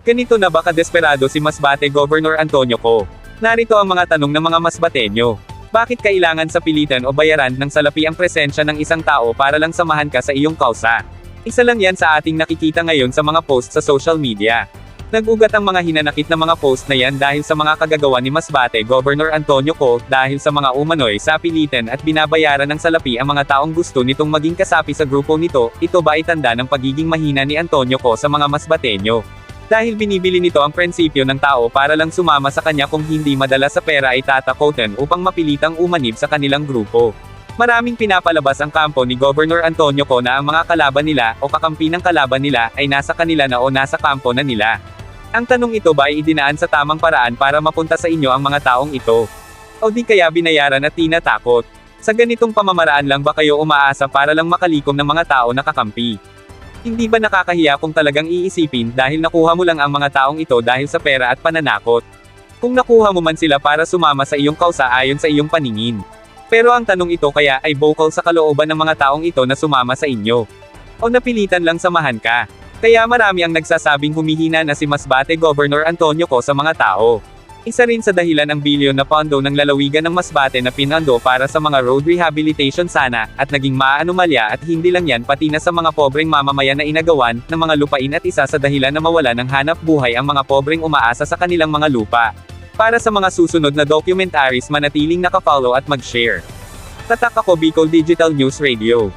Ganito na ba kadesperado si Masbate Governor Antonio Co? Narito ang mga tanong ng mga Masbateño. Bakit kailangan sa pilitan o bayaran ng salapi ang presensya ng isang tao para lang samahan ka sa iyong kausa? Isa lang yan sa ating nakikita ngayon sa mga post sa social media. Nag-ugat ang mga hinanakit na mga post na yan dahil sa mga kagagawa ni Masbate Governor Antonio Co dahil sa mga umano'y sa pilitan at binabayaran ng salapi ang mga taong gusto nitong maging kasapi sa grupo nito, ito ba ay tanda ng pagiging mahina ni Antonio Co sa mga Masbateño? Dahil binibili nito ang prinsipyo ng tao para lang sumama sa kanya kung hindi madala sa pera ay tatakotan upang mapilitang umanib sa kanilang grupo. Maraming pinapalabas ang kampo ni Governor Antonio Co na ang mga kalaban nila o kakampi ng kalaban nila ay nasa kanila na o nasa kampo na nila. Ang tanong ito ba ay idinaan sa tamang paraan para mapunta sa inyo ang mga taong ito? O di kaya binayaran at tinatakot? Sa ganitong pamamaraan lang ba kayo umaasa para lang makalikom ng mga tao na kakampi? Hindi ba nakakahiya kung talagang iisipin dahil nakuha mo lang ang mga taong ito dahil sa pera at pananakot? Kung nakuha mo man sila para sumama sa iyong kausa ayon sa iyong paningin. Pero ang tanong ito kaya ay vocal sa kalooban ng mga taong ito na sumama sa inyo. O napilitan lang samahan ka. Kaya marami ang nagsasabing humihina na si Masbate Governor Antonio Co sa mga tao. Isa rin sa dahilan ang bilyon na pondo ng lalawigan ng Masbate na pinando para sa mga road rehabilitation sana, at naging maanomalya at hindi lang yan pati na sa mga pobreng mamamayan na inagawan, ng mga lupain at isa sa dahilan na mawala ng hanap buhay ang mga pobreng umaasa sa kanilang mga lupa. Para sa mga susunod na documentaries manatiling nakafollow at mag-share. Tatak ako Bicol Digital News Radio.